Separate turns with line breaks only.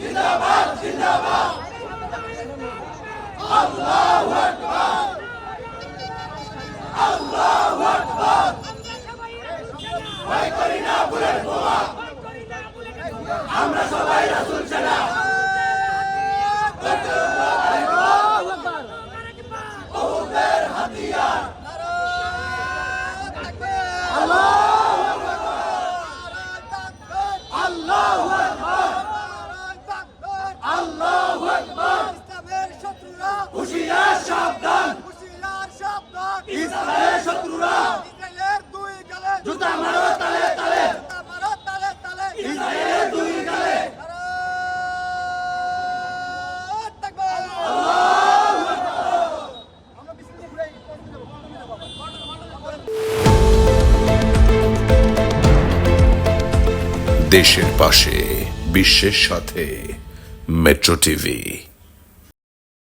জিন্দাবাদ জিন্দাবাদ। আল্লাহু আকবার। আল্লাহু আকবার। ভয় করি না বুলেট বোমা। ইসরায়েলের শত্রুরা। জুতা মারো তালে তালে। ইসরায়েলের দুই গালে।
দেশের পাশে বিশ্বের সাথে মেট্রো টিভি।